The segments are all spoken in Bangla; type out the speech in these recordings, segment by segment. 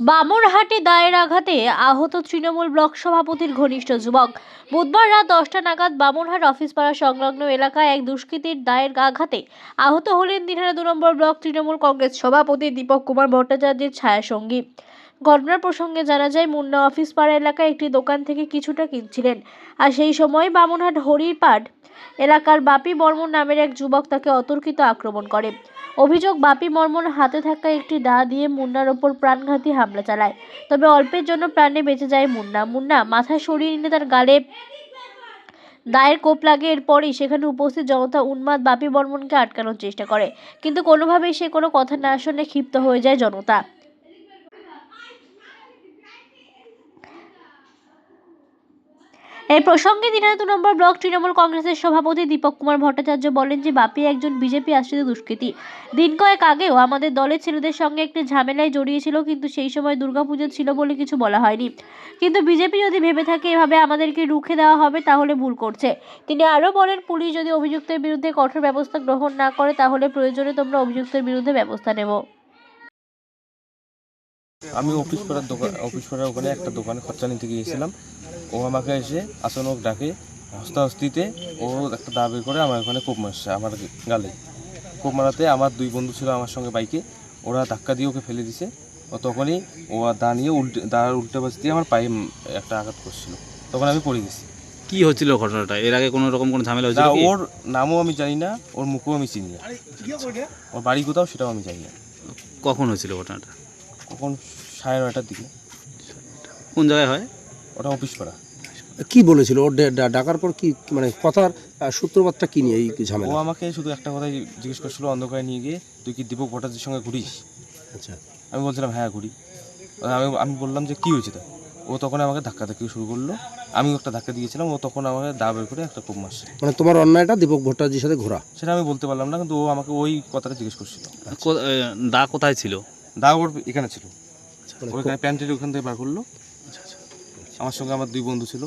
বামুরহাটে দায়ের আঘাতে আহত তৃণমূল ব্লক সভাপতির ঘনিষ্ঠ যুবক। বুধবার রাত দশটা নাগাদ বামুরহাট অফিস পাড়া সংলগ্ন এলাকায় এক দুষ্কৃতীর দায়ের আঘাতে আহত হলেন দিনহাটা দু নম্বর ব্লক তৃণমূল কংগ্রেস সভাপতি দীপক কুমার ভট্টাচার্যের ছায়াসঙ্গী। ঘটনার প্রসঙ্গে জানা যায়, মুন্না অফিস পাড়া এলাকায় একটি দোকান থেকে কিছুটা কিনছিলেন। আর সেই সময় বামুনহাট হরিরপাড় এলাকার বাপি বর্মন নামের এক যুবক তাকে অতর্কিত আক্রমণ করে। অভিযোগ, বাপি বর্মন হাতে থাকা একটি দা দিয়ে মুন্নার ওপর প্রাণঘাতী হামলা চালায়। তবে অল্পের জন্য প্রাণে বেঁচে যায় মুন্না। মুন্না মাথা সরিয়ে নিয়ে তার গালে দায়ের কোপ লাগে। এরপরই সেখানে উপস্থিত জনতা উন্মাদ বাপি বর্মনকে আটকানোর চেষ্টা করে। কিন্তু কোনোভাবেই সে কোনো কথা না শুনে ক্ষিপ্ত হয়ে যায় জনতা। এই প্রসঙ্গে দিনাজপুর দু নম্বর ব্লক তৃণমূল কংগ্রেসের সভাপতি দীপক কুমার ভট্টাচার্য বলেন যে, বাপি একজন বিজেপি আশ্রিত দুষ্কৃতী। দিন কয়েক আগেও আমাদের দলের ছেলেদের সঙ্গে একটি ঝামেলায় জড়িয়েছিল, কিন্তু সেই সময় দুর্গাপুজো ছিল বলে কিছু বলা হয়নি। কিন্তু বিজেপি যদি ভেবে থাকে এভাবে আমাদেরকে রুখে দেওয়া হবে, তাহলে ভুল করছে। তিনি আরও বলেন, পুলিশ যদি অভিযুক্তের বিরুদ্ধে কঠোর ব্যবস্থা গ্রহণ না করে, তাহলে প্রয়োজনে তোমরা অভিযুক্তের বিরুদ্ধে ব্যবস্থা নেব। আমি অফিস পাড়ার দোকান অফিস পাড়ার ওখানে একটা দোকানে খরচা নিতে গিয়েছিলাম। ও আমাকে এসে আচানক ডাকে হস্তাহস্তিতে ও একটা দা বের করে আমার ওখানে কোপ মারছে আমার গালে। কোপ মারাতে আমার দুই বন্ধু ছিল আমার সঙ্গে বাইকে ওরা ধাক্কা দিয়ে ওকে ফেলে দিছে। ও তখনই ও আর দা নিয়ে উল্টে দাঁড়ার উল্টে বাস দিয়ে আমার পায়ে একটা আঘাত করছিল। তখন আমি পড়ে গেছি। কি হচ্ছিল ঘটনাটা? এর আগে কোনো রকম কোনো ঝামেলা হয়েছিল? ওর নামও আমি জানি না ওর মুখও আমি চিনি না। ওর বাড়ি কোথাও সেটাও আমি জানি না। কখন হয়েছিল ঘটনাটা? কখন সাড়ে নয়টার দিকে? কোন জায়গায় হয়? ওটা অফিস পাড়া কি বলেছিল? ওর ডাকার পর কি মানে কথার সূত্রপাতটা কি নিয়ে এই ও আমাকে শুধু একটা কথাই জিজ্ঞেস করছিল অন্ধকারে নিয়ে গিয়ে তুই কি দীপক ভট্টাচার্যের সঙ্গে ঘুরিস? আচ্ছা। আমি বলছিলাম হ্যাঁ ঘুরি। আমি আমি বললাম যে কী হয়েছে তো ও তখন আমাকে ধাক্কা ধাক্কি শুরু করল। আমিও একটা ধাক্কা দিয়েছিলাম ও তখন আমাকে দা বের করে একটা কোপ মারছে। মানে তোমার অন্যায়টা দীপক ভট্টাচার্যের সাথে ঘোরা? সেটা আমি বলতে পারলাম না কিন্তু ও আমাকে ওই কথাটা জিজ্ঞেস করছিল। দা কোথায় ছিল? দা ওর এখানে ছিল। মানে ওইখানে প্যান্টের ওখান থেকে বার করল। আমার সঙ্গে আমার দুই বন্ধু ছিল।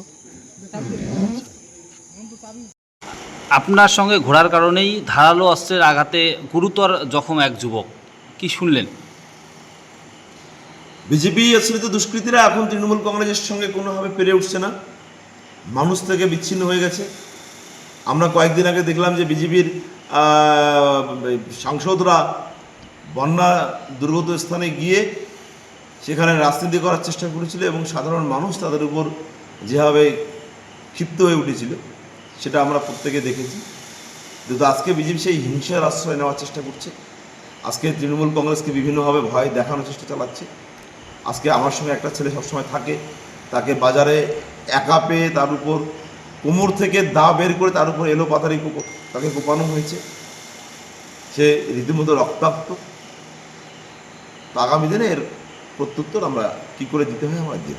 আপনার সঙ্গে ঘোরার কারণেই ধারালো অস্ত্রের আঘাতে গুরুতর জখম এক যুবক। কি শুনলেন? বিজেপি আশ্রিত দুষ্কৃতীরা এখন তৃণমূল কংগ্রেসের সঙ্গে কোনোভাবে পেরে উঠছে না। মানুষ থেকে বিচ্ছিন্ন হয়ে গেছে। আমরা কয়েকদিন আগে দেখলাম যে বিজেপির সাংসদরা বন্যা দুর্গত স্থানে গিয়ে সেখানে রাজনীতি করার চেষ্টা করেছিল এবং সাধারণ মানুষ তাদের উপর যেভাবে ক্ষিপ্ত হয়ে উঠেছিল, সেটা আমরা প্রত্যেকে দেখেছি। কিন্তু আজকে বিজেপি সেই হিংসার আশ্রয় নেওয়ার চেষ্টা করছে। আজকে তৃণমূল কংগ্রেসকে বিভিন্নভাবে ভয় দেখানোর চেষ্টা চালাচ্ছে। আজকে আমার সঙ্গে একটা ছেলে সবসময় থাকে, তাকে বাজারে একা পেয়ে তার উপর কোমর থেকে দা বের করে তার উপর এলো পাতারি তাকে কোপানো হয়েছে। সে রীতিমতো রক্তাক্ত। তো আগামী দিনে এর প্রত্যুত্তর আমরা কি করে দিতে হয় আমরা দেব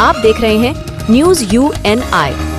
आप देख रहे हैं न्यूज यू एन आई